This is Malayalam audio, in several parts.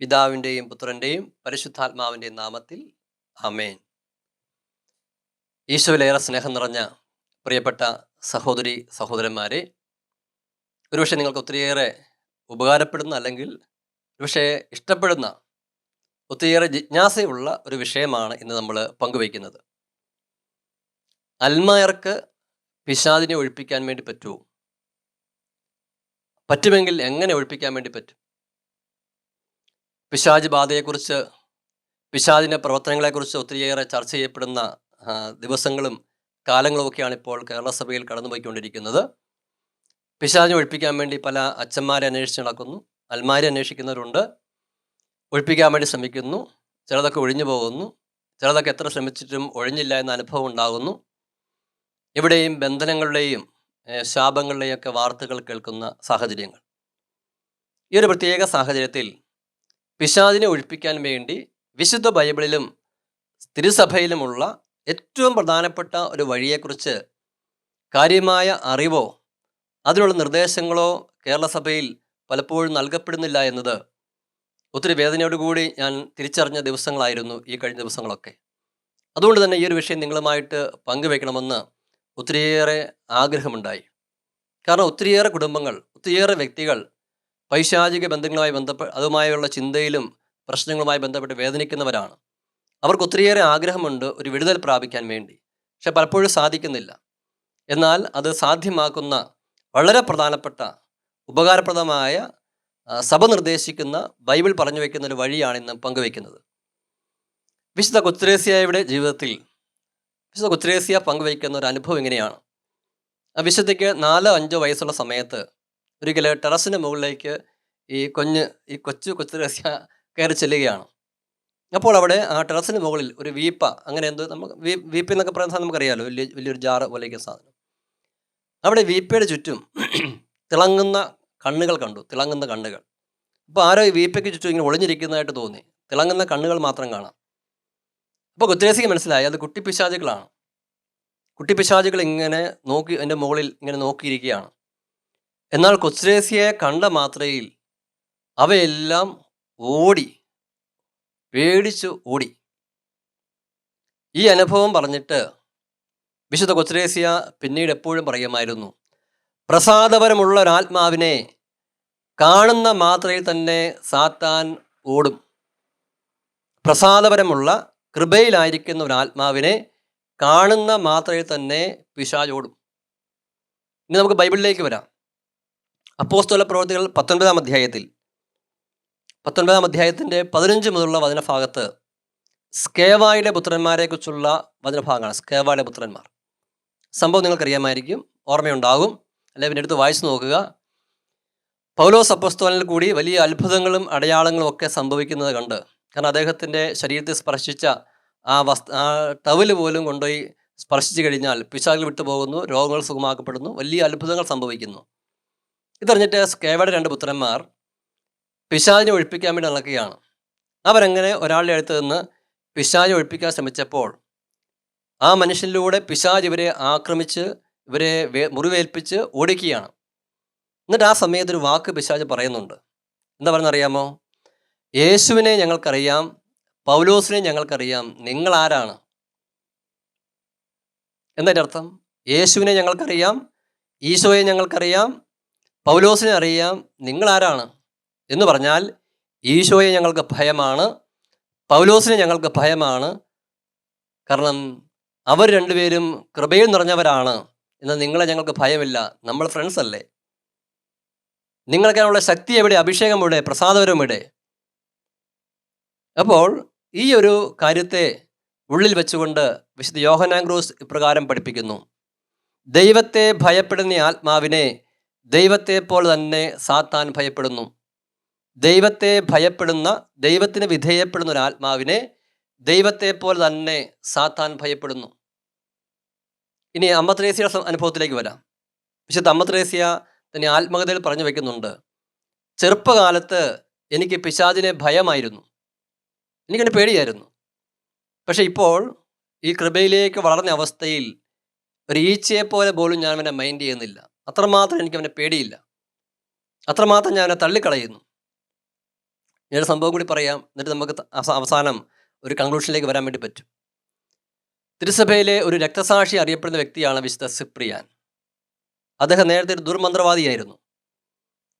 പിതാവിന്റെയും പുത്രന്റെയും പരിശുദ്ധാത്മാവിന്റെയും നാമത്തിൽ അമേൻ ഈശോയിലേറെ സ്നേഹം നിറഞ്ഞ പ്രിയപ്പെട്ട സഹോദരി സഹോദരന്മാരെ ഒരുപക്ഷെ നിങ്ങൾക്ക് ഒത്തിരിയേറെ ഉപകാരപ്പെടുന്ന അല്ലെങ്കിൽ ഒരുപക്ഷെ ഇഷ്ടപ്പെടുന്ന ഒത്തിരിയേറെ ജിജ്ഞാസയുള്ള ഒരു വിഷയമാണ് ഇന്ന് നമ്മൾ പങ്കുവയ്ക്കുന്നത്. അൽമായർക്ക് പിശാദിനെ ഒഴിപ്പിക്കാൻ വേണ്ടി പറ്റുമോ? പറ്റുമെങ്കിൽ എങ്ങനെ ഒഴിപ്പിക്കാൻ വേണ്ടി പറ്റും? പിശാജ് ബാധയെക്കുറിച്ച് പിശാജിന്റെ പ്രവർത്തനങ്ങളെക്കുറിച്ച് ഒത്തിരിയേറെ ചർച്ച ചെയ്യപ്പെടുന്ന ദിവസങ്ങളും കാലങ്ങളും ഒക്കെയാണ് ഇപ്പോൾ കേരള സഭയിൽ കടന്നുപോയിക്കൊണ്ടിരിക്കുന്നത്. പിശാജിനെ ഒഴിപ്പിക്കാൻ വേണ്ടി പല അച്ഛന്മാരെ അന്വേഷിച്ച് നടക്കുന്നു അൽമാരെ അന്വേഷിക്കുന്നവരുണ്ട്. ഒഴിപ്പിക്കാൻ വേണ്ടി ശ്രമിക്കുന്നു ചിലതൊക്കെ ഒഴിഞ്ഞു പോകുന്നു ചിലതൊക്കെ എത്ര ശ്രമിച്ചിട്ടും ഒഴിഞ്ഞില്ല എന്ന അനുഭവം ഉണ്ടാകുന്നു. ഇവിടെയും ബന്ധനങ്ങളുടെയും ശാപങ്ങളുടെയും ഒക്കെ വാർത്തകൾ കേൾക്കുന്ന സാഹചര്യങ്ങൾ. ഈ ഒരു പ്രത്യേക സാഹചര്യത്തിൽ പിശാദിനെ ഒഴിപ്പിക്കാൻ വേണ്ടി വിശുദ്ധ ബൈബിളിലും തിരുസഭയിലുമുള്ള ഏറ്റവും പ്രധാനപ്പെട്ട ഒരു വഴിയെക്കുറിച്ച് കാര്യമായ അറിവോ അതിനുള്ള നിർദ്ദേശങ്ങളോ കേരള സഭയിൽ പലപ്പോഴും നൽകപ്പെടുന്നില്ല എന്നത് ഒത്തിരി വേദനയോടുകൂടി ഞാൻ തിരിച്ചറിഞ്ഞ ദിവസങ്ങളായിരുന്നു ഈ കഴിഞ്ഞ ദിവസങ്ങളൊക്കെ. അതുകൊണ്ട് തന്നെ ഈ ഒരു വിഷയം നിങ്ങളുമായിട്ട് പങ്കുവെക്കണമെന്ന് ഒത്തിരിയേറെ ആഗ്രഹമുണ്ടായി. കാരണം ഒത്തിരിയേറെ കുടുംബങ്ങൾ ഒത്തിരിയേറെ വ്യക്തികൾ പൈശാചിക ബന്ധങ്ങളുമായി ബന്ധപ്പെട്ട് അതുമായുള്ള ചിന്തയിലും പ്രശ്നങ്ങളുമായി ബന്ധപ്പെട്ട് വേദനിക്കുന്നവരാണ്. അവർക്ക് ഒത്തിരിയേറെ ആഗ്രഹമുണ്ട് ഒരു വിടുതൽ പ്രാപിക്കാൻ വേണ്ടി. പക്ഷെ പലപ്പോഴും സാധിക്കുന്നില്ല. എന്നാൽ അത് സാധ്യമാക്കുന്ന വളരെ പ്രധാനപ്പെട്ട ഉപകാരപ്രദമായ സഭ നിർദ്ദേശിക്കുന്ന ബൈബിൾ പറഞ്ഞു വെക്കുന്ന ഒരു വഴിയാണ് ഇന്ന് പങ്കുവയ്ക്കുന്നത് വിശുദ്ധ കൊത്രേസ്യയുടെ ജീവിതത്തിൽ വിശുദ്ധ കൊത്രേസ്യ പങ്കുവയ്ക്കുന്ന ഒരു അനുഭവം ഇങ്ങനെയാണ്. ആ വിശുദ്ധയ്ക്ക് നാലോ അഞ്ചോ വയസ്സുള്ള സമയത്ത് ഒരിക്കൽ ടെറസിന് മുകളിലേക്ക് ഈ കൊഞ്ഞ് ഈ കൊച്ചു കൊച്ചു രസ്യ കയറി ചെല്ലുകയാണ്. അപ്പോൾ അവിടെ ആ ടെറസിന് മുകളിൽ ഒരു വീപ്പ അങ്ങനെ എന്തോ നമുക്ക് വീ വീപ്പ എന്നൊക്കെ പറയുന്ന സാധനം നമുക്കറിയാലോ വലിയ വലിയൊരു ജാറ് പോലെയൊക്കെ സാധനം. അവിടെ വീപ്പയുടെ ചുറ്റും തിളങ്ങുന്ന കണ്ണുകൾ കണ്ടു തിളങ്ങുന്ന കണ്ണുകൾ. അപ്പോൾ ആരോ ഈ വീപ്പയ്ക്ക് ചുറ്റും ഇങ്ങനെ ഒളിഞ്ഞിരിക്കുന്നതായിട്ട് തോന്നി. തിളങ്ങുന്ന കണ്ണുകൾ മാത്രം കാണാം. അപ്പോൾ കുത്തിരേസിക്ക് മനസ്സിലായി അത് കുട്ടിപ്പിശാചുകളാണ് കുട്ടിപ്പിശാചുകൾ ഇങ്ങനെ നോക്കി എന്റെ മുകളിൽ ഇങ്ങനെ നോക്കിയിരിക്കുകയാണ്. എന്നാൽ കൊച്ചുരേസിയെ കണ്ട മാത്രയിൽ അവയെല്ലാം ഓടി പേടിച്ചു ഓടി. ഈ അനുഭവം പറഞ്ഞിട്ട് വിശുദ്ധ കൊച്ചുരേസ്യ പിന്നീട് എപ്പോഴും പറയുമായിരുന്നു പ്രസാദപരമുള്ള ഒരാത്മാവിനെ കാണുന്ന മാത്രയിൽ തന്നെ സാത്താൻ ഓടും. പ്രസാദപരമുള്ള കൃപയിലായിരിക്കുന്ന ഒരാത്മാവിനെ കാണുന്ന മാത്രയിൽ തന്നെ പിശാജ് ഓടും. ഇനി നമുക്ക് ബൈബിളിലേക്ക് വരാം. അപ്പോസ്തല പ്രവർത്തികൾ പത്തൊൻപതാം അധ്യായത്തിൽ. പത്തൊൻപതാം അധ്യായത്തിന്റെ പതിനഞ്ച് മുതലുള്ള വചനഭാഗത്ത് സ്കേവായുടെ പുത്രന്മാരെ കുറിച്ചുള്ള വചനഭാഗമാണ് സ്കേവായുടെ പുത്രന്മാർ. സംഭവം നിങ്ങൾക്കറിയാമായിരിക്കും. ഓർമ്മയുണ്ടാകും. അല്ലെ പിന്നെ എടുത്ത് വായിച്ചു നോക്കുക. പൗലോസ് അപ്പസ്തോലിൽ കൂടി വലിയ അത്ഭുതങ്ങളും അടയാളങ്ങളും ഒക്കെ സംഭവിക്കുന്നത് കണ്ട്. കാരണം അദ്ദേഹത്തിന്റെ ശരീരത്തെ സ്പർശിച്ച ആ വസ് ആ ടവൽ പോലും കൊണ്ടുപോയി സ്പർശിച്ചു കഴിഞ്ഞാൽ പിശാകിൽ വിട്ടുപോകുന്നു രോഗങ്ങൾ സുഖമാക്കപ്പെടുന്നു വലിയ അത്ഭുതങ്ങൾ സംഭവിക്കുന്നു. ഇതറിഞ്ഞിട്ട് സ്കേവയുടെ രണ്ട് പുത്രന്മാർ പിശാചിനെ ഒഴിപ്പിക്കാൻ വേണ്ടി നടക്കുകയാണ്. അവരങ്ങനെ ഒരാളുടെ അടുത്ത് നിന്ന് പിശാജ് ഒഴിപ്പിക്കാൻ ശ്രമിച്ചപ്പോൾ ആ മനുഷ്യനിലൂടെ പിശാജ് ഇവരെ ആക്രമിച്ച് ഇവരെ മുറിവേൽപ്പിച്ച് ഓടിക്കുകയാണ്. എന്നിട്ട് ആ സമയത്ത് ഒരു വാക്ക് പിശാജ് പറയുന്നുണ്ട്. എന്താ പറയുന്നറിയാമോ യേശുവിനെ ഞങ്ങൾക്കറിയാം പൗലോസിനെ ഞങ്ങൾക്കറിയാം നിങ്ങൾ ആരാണ് എന്നതിന്റെ അർത്ഥം യേശുവിനെ ഞങ്ങൾക്കറിയാം ഈശോയെ ഞങ്ങൾക്കറിയാം പൗലോസിനെ അറിയാം നിങ്ങൾ ആരാണ് എന്ന് പറഞ്ഞാൽ ഈശോയെ ഞങ്ങൾക്ക് ഭയമാണ് പൗലോസിനെ ഞങ്ങൾക്ക് ഭയമാണ്. കാരണം അവർ രണ്ടുപേരും കൃപയിൽ നിറഞ്ഞവരാണ് എന്നാൽ നിങ്ങളെ ഞങ്ങൾക്ക് ഭയമില്ല. നമ്മൾ ഫ്രണ്ട്സ് അല്ലേ? നിങ്ങൾക്കാനുള്ള ശക്തി എവിടെ? അഭിഷേകം ഇവിടെ പ്രസാദപരം ഇവിടെ അപ്പോൾ ഈ ഒരു കാര്യത്തെ ഉള്ളിൽ വെച്ചുകൊണ്ട് വിശുദ്ധ യോഹനാങ്ക്രൂസ് ഇപ്രകാരം പഠിപ്പിക്കുന്നു. ദൈവത്തെ ഭയപ്പെടുന്ന ആത്മാവിനെ ദൈവത്തെ പോലെ തന്നെ സാത്താൻ ഭയപ്പെടുന്നു. ദൈവത്തെ ഭയപ്പെടുന്ന ദൈവത്തിന് വിധേയപ്പെടുന്ന ഒരു ആത്മാവിനെ ദൈവത്തെ പോൽ തന്നെ സാത്താൻ ഭയപ്പെടുന്നു. ഇനി അമ്മത്രേസ്യയുടെ അനുഭവത്തിലേക്ക് വരാം. വിശുദ്ധ അമ്മത്രേസ്യ തന്നെ ആത്മകഥയിൽ പറഞ്ഞു വെക്കുന്നുണ്ട്. ചെറുപ്പകാലത്ത് എനിക്ക് പിശാദിനെ ഭയമായിരുന്നു. എനിക്കെന്നെ പേടിയായിരുന്നു. പക്ഷെ ഇപ്പോൾ ഈ കൃപയിലേക്ക് വളർന്ന അവസ്ഥയിൽ ഒരു ഈച്ചയെ പോലെ പോലും ഞാൻ അവനെ മൈൻഡ് ചെയ്യുന്നില്ല. അത്രമാത്രം എനിക്ക് അവനെ പേടിയില്ല. അത്രമാത്രം ഞാൻ അവനെ തള്ളിക്കളയുന്നു. ഞാനൊരു സംഭവം കൂടി പറയാം. എന്നിട്ട് നമുക്ക് അവസാനം ഒരു കൺക്ലൂഷനിലേക്ക് വരാൻ വേണ്ടി പറ്റും. തിരുസഭയിലെ ഒരു രക്തസാക്ഷി അറിയപ്പെടുന്ന വ്യക്തിയാണ് വിശുദ്ധ സിപ്രിയാൻ. അദ്ദേഹം നേരത്തെ ഒരു ദുർമന്ത്രവാദിയായിരുന്നു.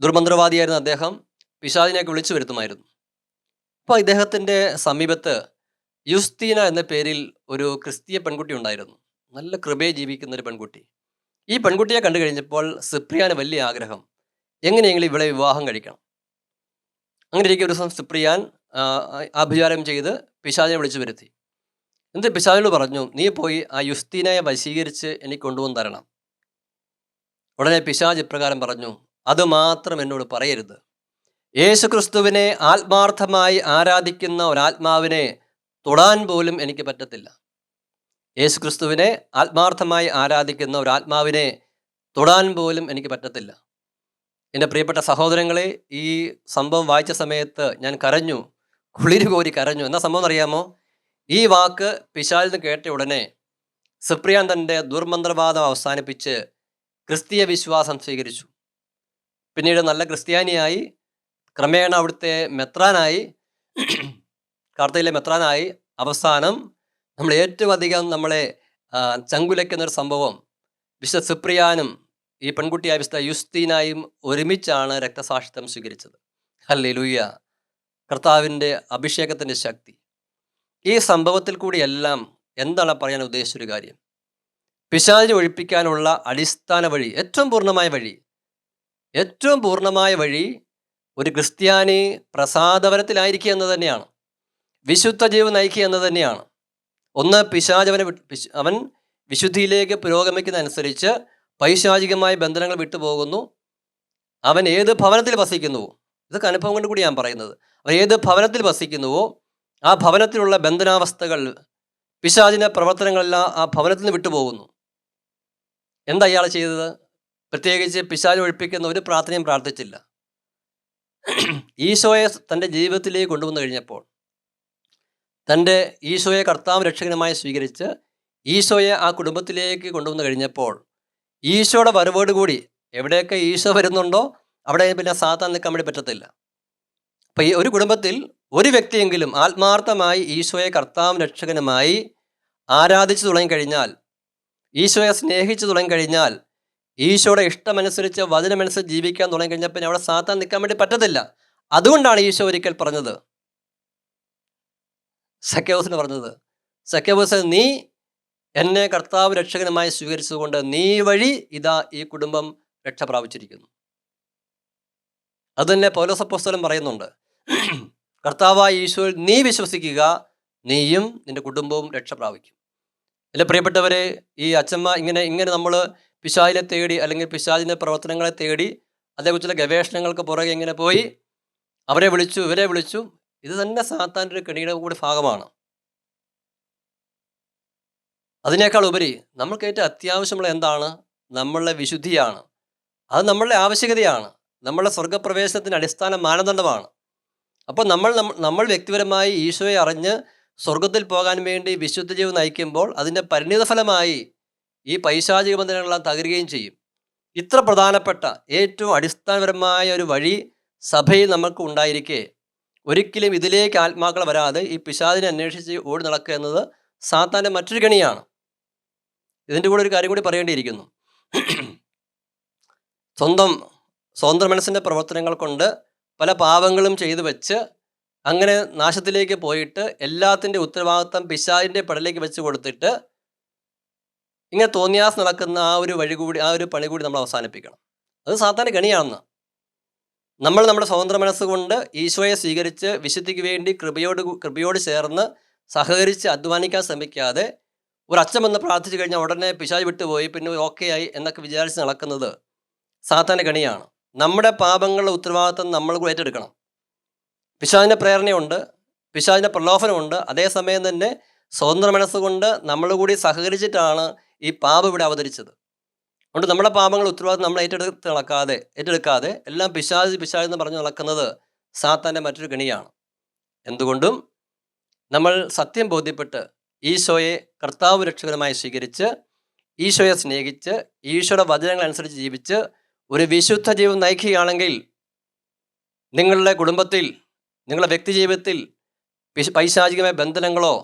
ദുർമന്ത്രവാദിയായിരുന്ന അദ്ദേഹം പിശാദിനെയൊക്കെ വിളിച്ചു വരുത്തുമായിരുന്നു. അപ്പോൾ ഇദ്ദേഹത്തിന്റെ സമീപത്ത് യുസ്തീന എന്ന പേരിൽ ഒരു ക്രിസ്തീയ പെൺകുട്ടി ഉണ്ടായിരുന്നു. നല്ല കൃപയെ ജീവിക്കുന്ന ഒരു പെൺകുട്ടി. ഈ പെൺകുട്ടിയെ കണ്ടു കഴിഞ്ഞപ്പോൾ സിപ്രിയാന് വലിയ ആഗ്രഹം. എങ്ങനെയെങ്കിലും ഇവളെ വിവാഹം കഴിക്കണം. അങ്ങനെ ഇരിക്കും ഒരു ദിവസം സിപ്രിയാൻ അഭിചാരം ചെയ്ത് പിശാചിനെ വിളിച്ചു വരുത്തി. എന്നിട്ട് പിശാചിനോട് പറഞ്ഞു നീ പോയി ആ യുസ്തീനയെ വശീകരിച്ച് എനിക്ക് കൊണ്ടുവന്ന് തരണം. ഉടനെ പിശാജ് ഇപ്രകാരം പറഞ്ഞു അതുമാത്രം എന്നോട് പറയരുത്. യേശുക്രിസ്തുവിനെ ആത്മാർത്ഥമായി ആരാധിക്കുന്ന ഒരാത്മാവിനെ തൊടാൻ പോലും എനിക്ക് പറ്റത്തില്ല. യേശുക്രിസ്തുവിനെ ആത്മാർത്ഥമായി ആരാധിക്കുന്ന ഒരു ആത്മാവിനെ തൊടാൻ പോലും എനിക്ക് പറ്റത്തില്ല. എന്റെ പ്രിയപ്പെട്ട സഹോദരങ്ങളെ ഈ സംഭവം വായിച്ച സമയത്ത് ഞാൻ കരഞ്ഞു കുളിര് കോരി കരഞ്ഞു. എന്നാ സംഭവം അറിയാമോ ഈ വാക്ക് പിശാലിൽ കേട്ട ഉടനെ സിപ്രിയാൻ തന്റെ ദുർമന്ത്രവാദം അവസാനിപ്പിച്ച് ക്രിസ്തീയ വിശ്വാസം സ്വീകരിച്ചു. പിന്നീട് നല്ല ക്രിസ്ത്യാനിയായി ക്രമേണ അവിടുത്തെ മെത്രാനായി കാർത്തയിലെ മെത്രാനായി അവസാനം നമ്മൾ ഏറ്റവും അധികം നമ്മളെ ചങ്കുലയ്ക്കുന്ന ഒരു സംഭവം വിശുദ്ധ സുപ്രിയാനും ഈ പെൺകുട്ടിയായ വിശുദ്ധ യുസ്തീനായും ഒരുമിച്ചാണ് രക്തസാക്ഷിത്വം സ്വീകരിച്ചത്. അല്ലേ ലൂയ്യ കർത്താവിന്റെ അഭിഷേകത്തിന്റെ ശക്തി. ഈ സംഭവത്തിൽ കൂടിയെല്ലാം എന്താണ് പറയാൻ ഉദ്ദേശിച്ചൊരു കാര്യം? പിശാചിനെ ഒഴിപ്പിക്കാനുള്ള അടിസ്ഥാന വഴി ഏറ്റവും പൂർണമായ വഴി ഏറ്റവും പൂർണമായ വഴി ഒരു ക്രിസ്ത്യാനി പ്രസാദപരത്തിലായിരിക്കുക എന്ന് തന്നെയാണ്. വിശുദ്ധ ജീവൻ നയിക്കുക എന്ന് തന്നെയാണ്. ഒന്ന് പിശാചവനെ അവനെ അവൻ വിശുദ്ധിയിലേക്ക് പുരോഗമിക്കുന്നതനുസരിച്ച് പൈശാചികമായ ബന്ധനങ്ങൾ വിട്ടുപോകുന്നു. അവൻ ഏത് ഭവനത്തിൽ വസിക്കുന്നുവോ ഇതൊക്കെ അനുഭവം കൊണ്ട് കൂടി ഞാൻ പറയുന്നത്. അവൻ ഏത് ഭവനത്തിൽ വസിക്കുന്നുവോ ആ ഭവനത്തിലുള്ള ബന്ധനാവസ്ഥകൾ പിശാചിന്റെ പ്രവർത്തനങ്ങളെല്ലാം ആ ഭവനത്തിൽ നിന്ന് വിട്ടുപോകുന്നു. എന്താ അയാൾ ചെയ്തത്? പ്രത്യേകിച്ച് പിശാജ് ഒഴിപ്പിക്കുന്ന ഒരു പ്രാർത്ഥനയും പ്രാർത്ഥിച്ചില്ല. ഈശോയെ തന്റെ ജീവിതത്തിലേക്ക് കൊണ്ടുവന്നു കഴിഞ്ഞപ്പോൾ തന്റെ ഈശോയെ കർത്താവ് രക്ഷകനുമായി സ്വീകരിച്ച് ഈശോയെ ആ കുടുംബത്തിലേക്ക് കൊണ്ടുവന്നു കഴിഞ്ഞപ്പോൾ ഈശോയുടെ വരവോട് കൂടി എവിടെയൊക്കെ ഈശോ വരുന്നുണ്ടോ അവിടെ പിന്നെ സാത്താൻ നിൽക്കാൻ വേണ്ടി പറ്റത്തില്ല. അപ്പം ഈ ഒരു കുടുംബത്തിൽ ഒരു വ്യക്തിയെങ്കിലും ആത്മാർത്ഥമായി ഈശോയെ കർത്താവ് രക്ഷകനുമായി ആരാധിച്ചു തുടങ്ങിക്കഴിഞ്ഞാൽ ഈശോയെ സ്നേഹിച്ചു തുടങ്ങിക്കഴിഞ്ഞാൽ ഈശോയുടെ ഇഷ്ടമനുസരിച്ച് വചനമനുസരിച്ച് ജീവിക്കാൻ തുടങ്ങിക്കഴിഞ്ഞാൽ പിന്നെ അവിടെ സാത്താൻ നിൽക്കാൻ വേണ്ടി പറ്റത്തില്ല. അതുകൊണ്ടാണ് ഈശോ ഒരിക്കൽ പറഞ്ഞത് സഖ്യവസിന് പറഞ്ഞത്. സഖ്യവസ് നീ എന്നെ കർത്താവ് രക്ഷകനുമായി സ്വീകരിച്ചതുകൊണ്ട് നീ വഴി ഇതാ ഈ കുടുംബം രക്ഷ പ്രാപിച്ചിരിക്കുന്നു. അത് തന്നെ പൗലോസപ്പോസ്തലം പറയുന്നുണ്ട്. കർത്താവായ ഈശോയിൽ നീ വിശ്വസിക്കുക നീയും നിന്റെ കുടുംബവും രക്ഷ പ്രാപിക്കും. അല്ലെ പ്രിയപ്പെട്ടവരെ ഈ അച്ഛമ്മ ഇങ്ങനെ ഇങ്ങനെ നമ്മൾ പിശാചിനെ തേടി അല്ലെങ്കിൽ പിശാചിന്റെ പ്രവർത്തനങ്ങളെ തേടി അതേക്കുറിച്ചുള്ള ഗവേഷണങ്ങൾക്ക് പുറകെ ഇങ്ങനെ പോയി അവരെ വിളിച്ചു ഇവരെ വിളിച്ചു ഇത് തന്നെ സാത്താന്റെ ഒരു കെണിയുടെ കൂടി ഭാഗമാണ്. അതിനേക്കാൾ ഉപരി നമ്മൾക്ക് ഏറ്റവും അത്യാവശ്യമുള്ള എന്താണ്? നമ്മളുടെ വിശുദ്ധിയാണ്. അത് നമ്മളുടെ ആവശ്യകതയാണ്. നമ്മളുടെ സ്വർഗപ്രവേശനത്തിന് അടിസ്ഥാന മാനദണ്ഡമാണ്. അപ്പോൾ നമ്മൾ നമ്മൾ വ്യക്തിപരമായി ഈശോയെ അറിഞ്ഞ് സ്വർഗത്തിൽ പോകാൻ വേണ്ടി വിശുദ്ധ ജീവൻ നയിക്കുമ്പോൾ അതിന്റെ പരിണിതഫലമായി ഈ പൈശാചിക ബന്ധനങ്ങളെല്ലാം തകരുകയും ചെയ്യും. ഇത്ര പ്രധാനപ്പെട്ട ഏറ്റവും അടിസ്ഥാനപരമായ ഒരു വഴി സഭയിൽ നമുക്ക് ഉണ്ടായിരിക്കെ ഒരിക്കലും ഇതിലേക്ക് ആത്മാക്കൾ വരാതെ ഈ പിശാദിനെ അന്വേഷിച്ച് ഓടി നടക്കുക എന്നത് സാത്താന്റെ മറ്റൊരു കെണിയാണ്. ഇതിന്റെ കൂടെ ഒരു കാര്യം കൂടി പറയേണ്ടിയിരിക്കുന്നു. സ്വന്തം സ്വന്തം മനസ്സിന്റെ പ്രവർത്തനങ്ങൾ കൊണ്ട് പല പാപങ്ങളും ചെയ്തു വെച്ച് അങ്ങനെ നാശത്തിലേക്ക് പോയിട്ട് എല്ലാത്തിന്റെ ഉത്തരവാദിത്വം പിശാദിന്റെ പടലേക്ക് വെച്ച് കൊടുത്തിട്ട് ഇങ്ങനെ തോന്നിയാസ് നടക്കുന്ന ആ ഒരു വഴി കൂടി ആ ഒരു പണി കൂടി നമ്മൾ അവസാനിപ്പിക്കണം. അത് സാത്താന്റെ കണിയാണെന്ന്. നമ്മൾ നമ്മുടെ സ്വതന്ത്ര മനസ്സുകൊണ്ട് ഈശോയെ സ്വീകരിച്ച് വിശുദ്ധിക്ക് വേണ്ടി കൃപയോട് കൃപയോട് ചേർന്ന് സഹകരിച്ച് അധ്വാനിക്കാൻ ശ്രമിക്കാതെ ഒരു അച്ഛൻ വന്ന് പ്രാർത്ഥിച്ചു കഴിഞ്ഞാൽ ഉടനെ പിശാച് വിട്ടുപോയി പിന്നെ ഓക്കെ ആയി എന്നൊക്കെ വിചാരിച്ച് നടക്കുന്നത് സാത്താന്റെ ഗണിയാണ് നമ്മുടെ പാപങ്ങളുടെ ഉത്തരവാദിത്വം നമ്മൾ ഏറ്റെടുക്കണം. പിശാചിന്റെ പ്രേരണയുണ്ട് പിശാചിന്റെ പ്രലോഭനമുണ്ട്. അതേസമയം തന്നെ സ്വതന്ത്ര മനസ്സുകൊണ്ട് നമ്മൾ കൂടി സഹകരിച്ചിട്ടാണ് ഈ പാപം ഇവിടെ അവതരിച്ചത്. അതുകൊണ്ട് നമ്മുടെ പാപങ്ങൾ ഉത്തരവാദിത്വം നമ്മൾ ഏറ്റെടുത്ത് നടക്കാതെ ഏറ്റെടുക്കാതെ എല്ലാം പിശാജ് പിശാജ് എന്ന് പറഞ്ഞ് നടക്കുന്നത് സാത്താന്റെ മറ്റൊരു ഗണിയാണ് എന്തുകൊണ്ടും നമ്മൾ സത്യം ബോധ്യപ്പെട്ട് ഈശോയെ കർത്താവ് രക്ഷകരമായി സ്വീകരിച്ച് ഈശോയെ സ്നേഹിച്ച് ഈശോയുടെ വചനങ്ങൾ അനുസരിച്ച് ജീവിച്ച് ഒരു വിശുദ്ധ ജീവിതം നയിക്കുകയാണെങ്കിൽ നിങ്ങളുടെ കുടുംബത്തിൽ നിങ്ങളുടെ വ്യക്തി ജീവിതത്തിൽ പൈശാചികമായ ബന്ധനങ്ങളോ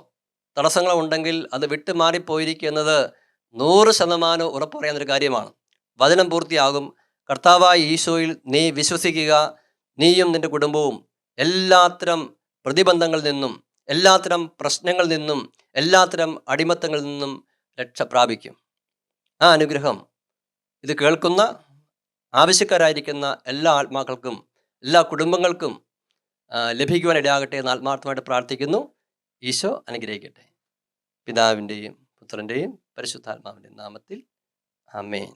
തടസ്സങ്ങളോ ഉണ്ടെങ്കിൽ അത് വിട്ടുമാറിപ്പോയിരിക്കുന്നത് നൂറ് ശതമാനം ഉറപ്പ് പറയുന്നൊരു കാര്യമാണ്. വചനം പൂർത്തിയാകും. കർത്താവായ ഈശോയിൽ നീ വിശ്വസിക്കുക. നീയും നിന്റെ കുടുംബവും എല്ലാത്തരം പ്രതിബന്ധങ്ങളിൽ നിന്നും എല്ലാത്തരം പ്രശ്നങ്ങളിൽ നിന്നും എല്ലാത്തരം അടിമത്തങ്ങളിൽ നിന്നും രക്ഷ പ്രാപിക്കും. ആ അനുഗ്രഹം ഇത് കേൾക്കുന്ന ആവശ്യക്കാരായിരിക്കുന്ന എല്ലാ ആത്മാക്കൾക്കും എല്ലാ കുടുംബങ്ങൾക്കും ലഭിക്കുവാനിടയാകട്ടെ എന്ന് ആത്മാർത്ഥമായിട്ട് പ്രാർത്ഥിക്കുന്നു. ഈശോ അനുഗ്രഹിക്കട്ടെ. പിതാവിന്റെയും പുത്രന്റെയും പരിശുദ്ധാത്മാവിന്റെയും നാമത്തിൽ ആമേൻ.